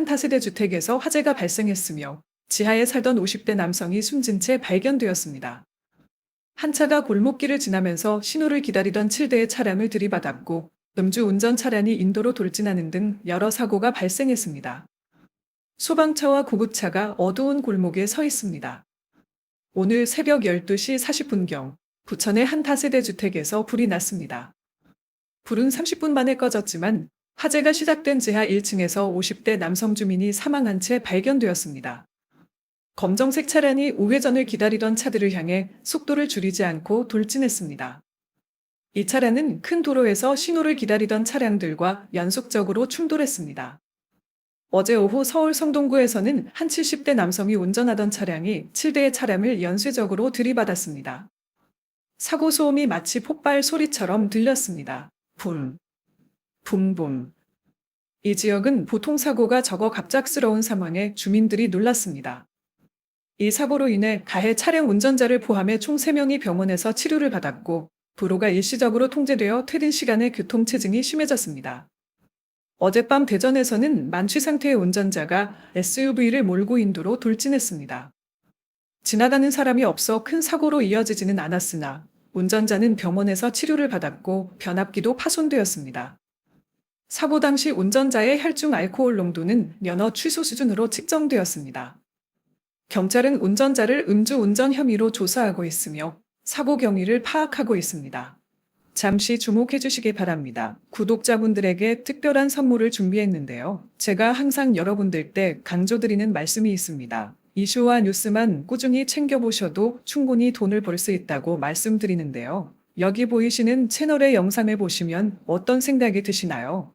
한타세대 주택에서 화재가 발생했으며 지하에 살던 50대 남성이 숨진 채 발견되었습니다. 한 차가 골목길을 지나면서 신호를 기다리던 7대의 차량을 들이받았고 음주 운전 차량이 인도로 돌진하는 등 여러 사고가 발생했습니다. 소방차와 구급차가 어두운 골목에 서 있습니다. 오늘 새벽 12시 40분경 부천의 한 다세대 주택에서 불이 났습니다. 불은 30분 만에 꺼졌지만 화재가 시작된 지하 1층에서 50대 남성 주민이 사망한 채 발견되었습니다. 검정색 차량이 우회전을 기다리던 차들을 향해 속도를 줄이지 않고 돌진했습니다. 이 차량은 큰 도로에서 신호를 기다리던 차량들과 연속적으로 충돌했습니다. 어제 오후 서울 성동구에서는 한 70대 남성이 운전하던 차량이 7대의 차량을 연쇄적으로 들이받았습니다. 사고 소음이 마치 폭발 소리처럼 들렸습니다. 붐, 붐붐. 이 지역은 보통 사고가 적어 갑작스러운 상황에 주민들이 놀랐습니다. 이 사고로 인해 가해 차량 운전자를 포함해 총 3명이 병원에서 치료를 받았고 도로가 일시적으로 통제되어 퇴근 시간에 교통체증이 심해졌습니다. 어젯밤 대전에서는 만취 상태의 운전자가 SUV를 몰고 인도로 돌진했습니다. 지나가는 사람이 없어 큰 사고로 이어지지는 않았으나 운전자는 병원에서 치료를 받았고 변압기도 파손되었습니다. 사고 당시 운전자의 혈중 알코올 농도는 면허 취소 수준으로 측정되었습니다. 경찰은 운전자를 음주 운전 혐의로 조사하고 있으며 사고 경위를 파악하고 있습니다. 잠시 주목해 주시기 바랍니다. 구독자분들에게 특별한 선물을 준비했는데요. 제가 항상 여러분들 때 강조드리는 말씀이 있습니다. 이슈와 뉴스만 꾸준히 챙겨보셔도 충분히 돈을 벌 수 있다고 말씀드리는데요. 여기 보이시는 채널의 영상을 보시면 어떤 생각이 드시나요?